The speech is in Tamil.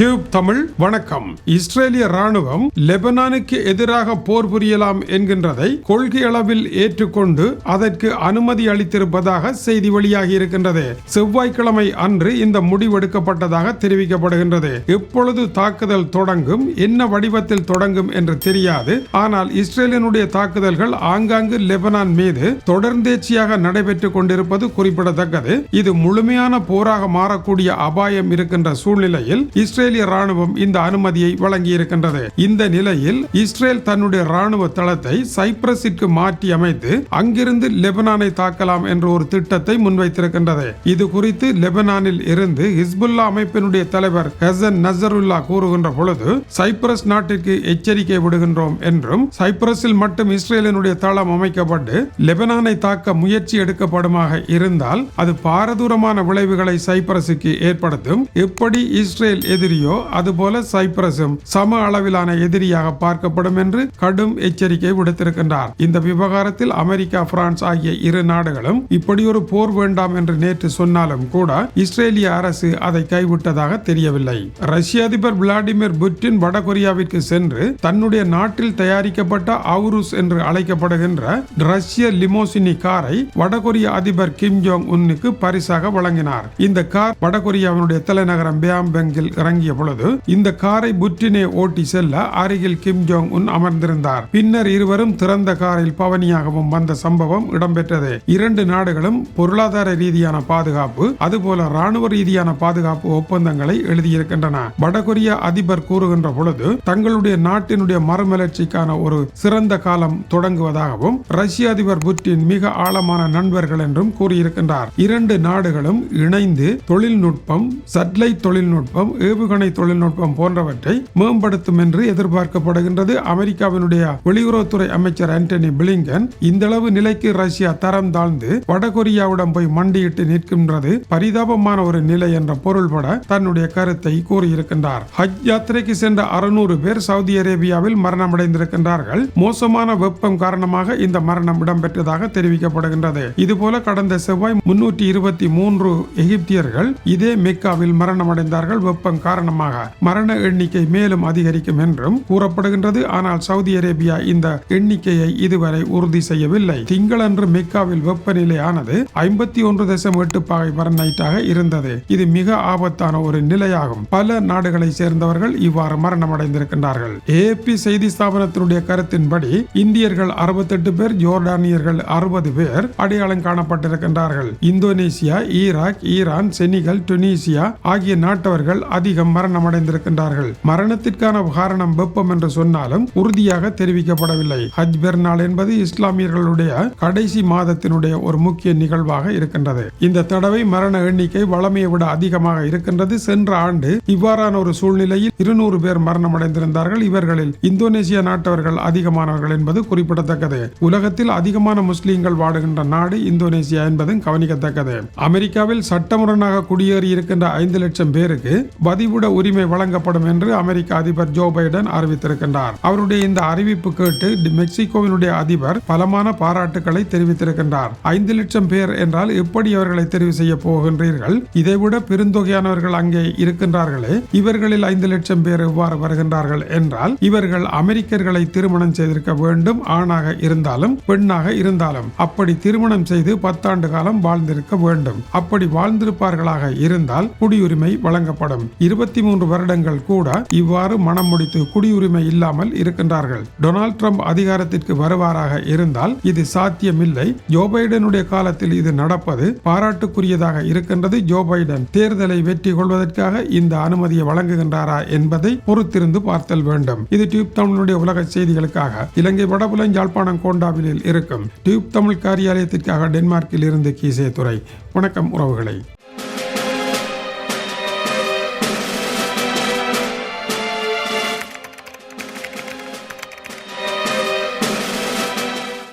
டியூப் தமிழ் வணக்கம். இஸ்ரேலிய ராணுவம் லெபனானுக்கு எதிராக போர் புரியலாம் என்கின்றதை கொள்கை அளவில் ஏற்றுக்கொண்டு அதற்கு அனுமதி அளித்திருப்பதாக செய்தி வெளியாகி இருக்கின்றது. செவ்வாய்க்கிழமை அன்று இந்த முடிவெடுக்கப்பட்டதாக தெரிவிக்கப்படுகின்றது. எப்பொழுது தாக்குதல் தொடங்கும் என்ன வடிவத்தில் தொடங்கும் என்று தெரியாது. ஆனால் இஸ்ரேலினுடைய தாக்குதல்கள் ஆங்காங்கு லெபனான் மீது தொடர்ந்தேர்ச்சியாக நடைபெற்றுக் கொண்டிருப்பது குறிப்பிடத்தக்கது. இது முழுமையான போராக மாறக்கூடிய அபாயம் இருக்கின்ற சூழ்நிலையில் இஸ்ரேல் இஸ்ரேலிய ராணுவம் இந்த அனுமதியை வழங்கியிருக்கின்றது. இந்த நிலையில் இஸ்ரேல் தன்னுடைய ராணுவ தளத்தை சைப்ரஸிற்கு மாற்றி அமைத்து அங்கிருந்து லெபனானை தாக்கலாம் என்ற ஒரு திட்டத்தை முன்வைத்திருக்கின்றது. இது குறித்து லெபனானில் இருந்து ஹிஸ்புல்லா அமைப்பினுடைய தலைவர் ஹசன் நசருல்லா கூறுகின்ற பொழுது சைப்ரஸ் நாட்டிற்கு எச்சரிக்கை விடுகின்றோம் என்றும் சைப்ரஸில் மட்டும் இஸ்ரேலினுடைய தளம் அமைக்கப்பட்டு லெபனானை தாக்க முயற்சி எடுக்கப்படுமாக இருந்தால் அது பாரதூரமான விளைவுகளை சைப்ரஸுக்கு ஏற்படுத்தும். எப்படி இஸ்ரேல் எதிரி எதிரியோ அதுபோல சைப்ரஸும் சம அளவிலான எதிரியாக பார்க்கப்படும் என்று கடும் எச்சரிக்கை விடுத்திருக்கின்றார். இந்த விவகாரத்தில் அமெரிக்கா பிரான்ஸ் ஆகிய இரு நாடுகளும் இப்படி ஒரு போர் வேண்டாம் என்று நேற்று சொன்னாலும் கூட இஸ்ரேலிய அரசு அதை கைவிட்டதாக தெரியவில்லை. ரஷ்ய அதிபர் விளாடிமிர் புட்டின் வடகொரியாவிற்கு சென்று தன்னுடைய நாட்டில் தயாரிக்கப்பட்ட அவுருஸ் என்று அழைக்கப்படுகின்ற ரஷ்ய லிமோசினி காரை வடகொரிய அதிபர் கிம் ஜோங் உன்னுக்கு பரிசாக வழங்கினார். இந்த கார் வடகொரியாவினுடைய தலைநகரம் பியாம்பெங்கில் இறங்கி தொடங்கிய பொழுது இந்த காரை புற்றினே ஓட்டி செல்ல அருகில் கிம் ஜோங் உன் அமர்ந்திருந்தார். பின்னர் இருவரும் திறந்த காரில் பவனியாகவும் வந்த சம்பவம் இடம்பெற்றது. இரண்டு நாடுகளும் பொருளாதார ரீதியான பாதுகாப்பு அதுபோல ராணுவ ரீதியான பாதுகாப்பு ஒப்பந்தங்களை எழுதியிருக்கின்றன. வடகொரிய அதிபர் கூறுகின்ற பொழுது தங்களுடைய நாட்டினுடைய மறுமலர்ச்சிக்கான ஒரு சிறந்த காலம் தொடங்குவதாகவும் ரஷ்ய அதிபர் புட்டின் மிக ஆழமான நண்பர்கள் என்றும் கூறியிருக்கின்றார். இரண்டு நாடுகளும் இணைந்து தொழில்நுட்பம் சட்லைட் தொழில்நுட்பம் ஏவுகணை ஏவுகணை தொழில்நுட்பம் போன்றவற்றை மேம்படுத்தும் என்று எதிர்பார்க்கப்படுகின்றது. அமெரிக்காவினுடைய வெளியுறவுத்துறை அமைச்சர் ஆண்டனி பிளிங்கன் இந்தளவு நிலைக்கு ரஷ்யா தரம் தாழ்ந்து வடகொரியாவிடம் போய் மண்டியிட்டு நிற்கின்றது பரிதாபமான ஒரு நிலை என்ற பொருள்பட தன்னுடைய கருத்தை கூறியிருக்கின்றார். ஹஜ் யாத்திரைக்கு சென்ற அறுநூறு பேர் சவுதி அரேபியாவில் மரணமடைந்திருக்கின்றார்கள். மோசமான வெப்பம் காரணமாக இந்த மரணம் இடம்பெற்றதாக தெரிவிக்கப்படுகின்றது. இதுபோல கடந்த செவ்வாய் முன்னூற்றி இருபத்தி மூன்று எகிப்தியர்கள் இதே மெக்காவில் மரணமடைந்தார்கள். வெப்பம் காரணம் காரணமாக மரண எண்ணிக்கை மேலும் அதிகரிக்கும் என்றும் கூறப்படுகின்றது. ஆனால் சவுதி அரேபியா இந்த எண்ணிக்கையை இதுவரை உறுதி செய்யவில்லை. திங்களன்று மெக்காவில் வெப்பநிலையானது ஐம்பத்தி ஒன்று தசம் எட்டு பாகை பரநைட்டாக இருந்தது. இது மிக ஆபத்தான ஒரு நிலையாகும். பல நாடுகளை சேர்ந்தவர்கள் இவ்வாறு மரணமடைந்திருக்கின்றார்கள். ஏபி செய்தி ஸ்தாபனத்தினுடைய கருத்தின்படி இந்தியர்கள் அறுபத்தெட்டு பேர் ஜோர்டானியர்கள் அறுபது பேர் அடையாளம் காணப்பட்டிருக்கின்றார்கள். Indonesia Iraq Iran Senegal Tunisia ஆகிய நாட்டவர்கள் அதிகம் மரணம் அடைந்திருக்கின்றார்கள் மரணத்திற்கான காரணம் வெப்பம் என்று சொன்னாலும் உறுதியாக தெரிவிக்கப்படவில்லை. ஹஜ் பெருநாள் என்பது இஸ்லாமியர்களுடைய கடைசி மாதத்தினுடைய ஒரு முக்கிய நிகழ்வாக இருக்கின்றது. இந்த தடவை மரண எண்ணிக்கை வளமையை விட அதிகமாக இருக்கின்றது. சென்ற ஆண்டு இவ்வாறான ஒரு சூழ்நிலையில் இருநூறு பேர் மரணம் அடைந்திருந்தார்கள் இவர்களில் இந்தோனேசிய நாட்டவர்கள் அதிகமானவர்கள் என்பது குறிப்பிடத்தக்கது. உலகத்தில் அதிகமான முஸ்லீம்கள் வாடுகின்ற நாடு இந்தோனேசியா என்பதும் கவனிக்கத்தக்கது. அமெரிக்காவில் சட்டமுரணாக குடியேறி இருக்கின்ற ஐந்து லட்சம் பேருக்கு பதிவுட உரிமை வழங்கப்படும் என்று அமெரிக்க அதிபர் ஜோ பைடன் அறிவித்திருக்கின்றார். அவருடைய இந்த அறிவிப்பு கேட்டு மெக்சிகோவினுடைய அதிபர் பலமான பாராட்டுகளை தெரிவித்திருக்கின்றார். ஐந்து லட்சம் பேர் என்றால் எப்படி அவர்களை தெரிவு செய்ய போகின்றீர்கள்? இதைவிட பெருந்தொகையானவர்கள் அங்கே இருக்கின்றார்களே இவர்களில் ஐந்து லட்சம் பேர் எவ்வாறு வருகின்றார்கள் என்றால் இவர்கள் அமெரிக்கர்களை திருமணம் செய்திருக்க வேண்டும் ஆணாக இருந்தாலும் பெண்ணாக இருந்தாலும். அப்படி திருமணம் செய்து பத்தாண்டு காலம் வாழ்ந்திருக்க வேண்டும். அப்படி வாழ்ந்திருப்பார்களாக இருந்தால் குடியுரிமை வழங்கப்படும். இருபத்தி மூன்று வருடங்கள் கூட இவ்வாறு மனம் முடித்து குடியுரிமை இல்லாமல் இருக்கின்றார்கள். டொனால்ட் ட்ரம்ப் அதிகாரத்திற்கு வருவாராக இருந்தால் இது சாத்தியமில்லை. ஜோ பைடனுடைய காலத்தில் இது நடப்பது பாராட்டுக்குரியதாக இருக்கின்றது. ஜோ பைடன் தேர்தலை வெற்றி கொள்வதற்காக இந்த அனுமதியை வழங்குகின்றாரா என்பதை பொறுத்திருந்து பார்த்தல் வேண்டும். இது டியூப் தமிழுடைய உலக செய்திகளுக்காக. இலங்கை வடபுலன் யாழ்ப்பாணம் கோண்டாவிலில் இருக்கும் டியூப் தமிழ் காரியாலயத்திற்காக டென்மார்க்கில் இருந்து கீசே துறை வணக்கம் உறவுகளை.